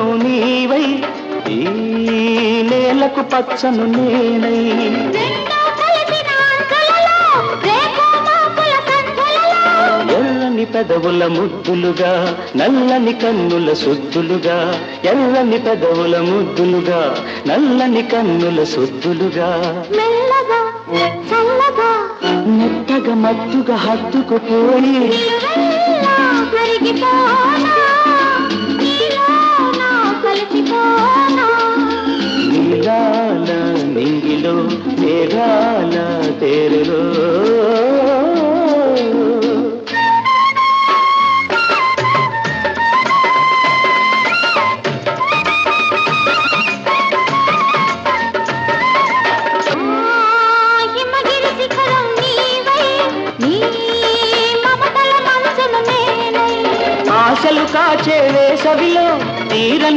నీవై ఈ నేలకు పచ్చను నేనై. ఎర్రని పెదవుల ముద్దులుగా నల్లని కన్నుల సొద్దులుగా ఎర్రని పెదవుల ముద్దులుగా నల్లని కన్నుల సొద్దులుగా. మెల్లగా చల్లగా. మెత్తగా మత్తుగా హత్తుకుపోయి మేఘాల తేరులో. ఆశలు కాచే వేసవిలో తీరని